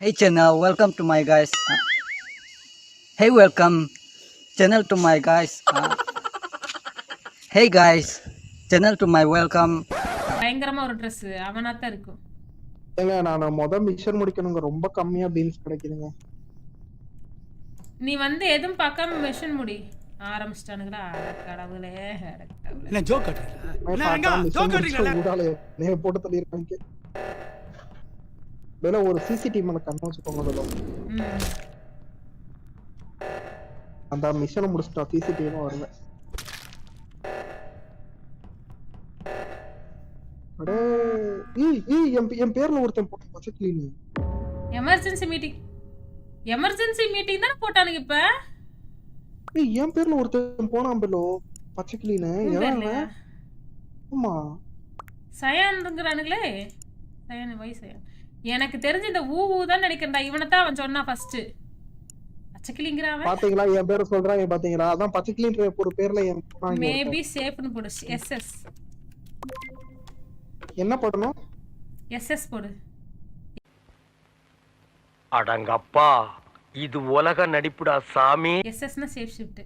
Hey channel, welcome to my guys. Uh, hey, welcome channel to my guys. Uh, hey guys, channel to my welcome. பயங்கரமா ஒரு dress அவனாத்தான் இருக்கும். ஏங்க நான் மொத mission முடிக்கணுங்க. ரொம்ப கம்மியா பீன்ஸ் கிடைக்குதுங்க. நீ வந்து எதுவும் பார்க்காம மெஷின் முடி. ஆரம்பிச்சிட்டானுங்களா கடவுளே கடவுளே. என்ன ஜோக் கட்டுறீங்களா நான் ஜோக் கட்டுறீங்களா? நேர போட்டு தள்ளியிருக்காங்க வேலை ஒரு சிசிடிவி மேல கண்ணு வச்சுக்கோங்க வேலை ம். அந்த மிஷனை முடிச்சிட்டா சிசிடிவி வரல அடே ஏய் ஏய் என் பேர்ல ஒருத்தன் போட்டு பச்சை clean emergency meeting emergency meeting தானே போட்டானுங்க இப்ப? ஏய் என் பேர்ல ஒருத்தன் போனான் பெல்லோ பச்சை கிளீனு எவன்? ஆமா. சயான்ங்கிறானுங்களே. சயான் வை சயான். எனக்கு தெரிஞ்சு இந்த ஊ ஊ தான் நினைக்கிறேன்டா இவனை தான் அவன் சொன்னான் ஃபர்ஸ்ட் பச்சைக்கிளிங்கிறான் அவன் பாத்தீங்களா? என் பேரை சொல்றாங்க பாத்தீங்களா? அதான் பச்சை கிளீன்ற ஒரு பேர்ல என். மேபி சேஃப்னு போடு. எஸ்எஸ் என்ன பண்ணணும் எஸ்எஸ் போடு. அடங்கப்பா. இது உலக நடிப்புடா சாமி. எஸ்எஸ்னா சேஃப் ஷிஃப்ட்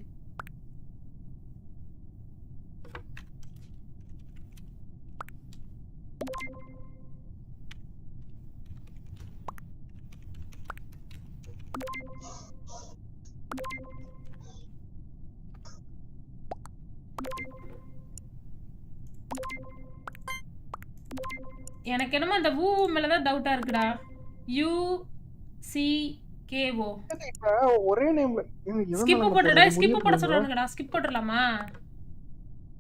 எனக்கு என்னமோ அந்த ஊ மேல தான் டவுட்டா இருக்குடா. யூ சி கே ஓ இப்ப ஒரே நேம்ல ஸ்கிப் போட்டுடா ஸ்கிப் போட சொல்றானுங்கடா. ஸ்கிப் போட்டுடலாமா?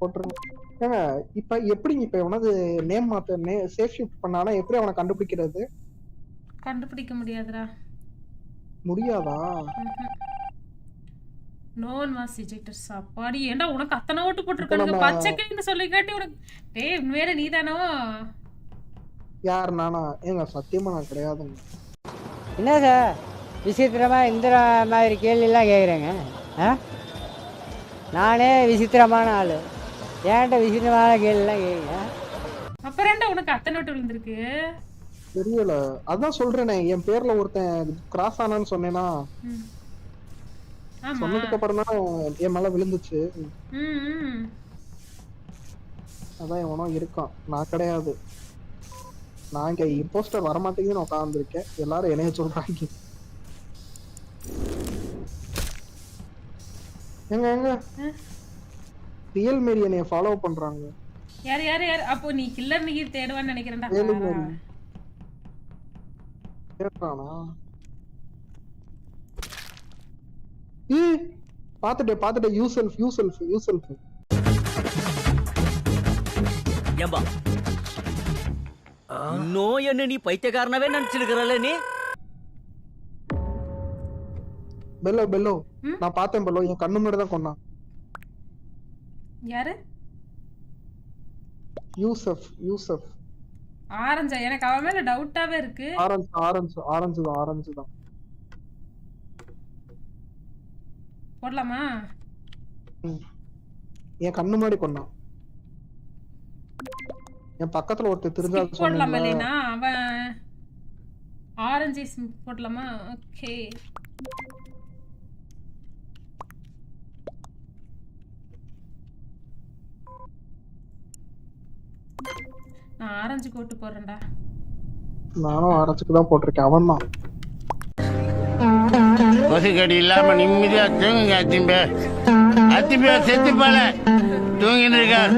போட்டுருங்க. இப்ப எப்படி இப்ப எவனாவது நேம் மாத்த சேஃப் ஷிஃப்ட் பண்ணானா எப்படி அவனை கண்டுபிடிக்கிறது? கண்டுபிடிக்க முடியாதுடா. முடியாதா? நோன் வாஸ் ரிஜெக்டட் சாப்பாடி. ஏன்டா உனக்கு அத்தனை ஓட்டு போட்டிருக்கானுங்க? பச்சை கிளின்னு சொல்லி காட்டி உனக்கு டேய் உண்மையில நீதானோ? யார் நானா ஏங்க சத்தியமா நான் கிடையாதுங்க. என்ன சார் விசித்திரமாக இந்த மாதிரி கேள்வியெல்லாம் கேட்குறேங்க ஆ? நானே விசித்திரமான ஆள். ஏன்ட்ட விசித்திரமான கேள்வியெல்லாம் கேட்குங்க அப்புறம் ஏன்டா உனக்கு அத்தனை ஓட்டு விழுந்திருக்கு? தெரியல. அதான் சொல்றேனே என் பேர்ல ஒருத்தன் கிராஸ் ஆனான்னு சொன்னேனா? ம். ஆமா. சொன்னதுக்கு அப்புறம் தான் என் மேல விழுந்துச்சு. ம், ம். அதான் எவனோ இருக்கான். நான் கிடையாது. நான் இங்க இம்போஸ்டர் வரமாட்டேங்குதுன்னு உட்காந்துருக்கேன் எல்லாரும் என்னைய சொல்றாங்க. எங்க எங்க? ரியல் மேரி என்னைய ஃபாலோ பண்றாங்க. யார் யார் யார்? அப்போ நீ கில்லர் நீ தேடுவான்னு நினைக்கிறேன்டா. ரியல் மேரி கேட்கறானா ஏய் பாத்துட்டேன் பாத்துட்டேன் you self you self you self ஏம்பா. இன்னும் என்ன நீ பைத்தியக்காரனாவே நினைச்சிருக்கிறல்ல நீ? பெல்லோ பெல்லோ? நான் பார்த்தேன் பெல்லோ. என் கண்ணு முன்னாடி தான் கொண்டான் யாரு? யூசப் யூசப். ஆரஞ்சா. எனக்கு அவன் மேல டவுட்டாவே இருக்கு. ஆரஞ்சு ஆரஞ்சு ஆரஞ்சு தான் ஆரஞ்சு தான். போடலாமா? என் கண்ணு முன்னாடி கொண்டான் என் பக்கத்துல ஒருத்தர் தெரிஞ்சா போடலாமா? இல்லைனா அவன் ஆரஞ்சு போடலாமா? ஓகே நான் ஆரஞ்சு கோட்டு போடுறேன்டா. நானும் ஆரஞ்சுக்கு தான் போட்டிருக்கேன். அவன் தான். கொசுக்கடி இல்லாம நிம்மதியா தூங்குங்க அத்திம்பே. அத்திம்பே செத்து போல. தூங்கிட்டு இருக்கார்.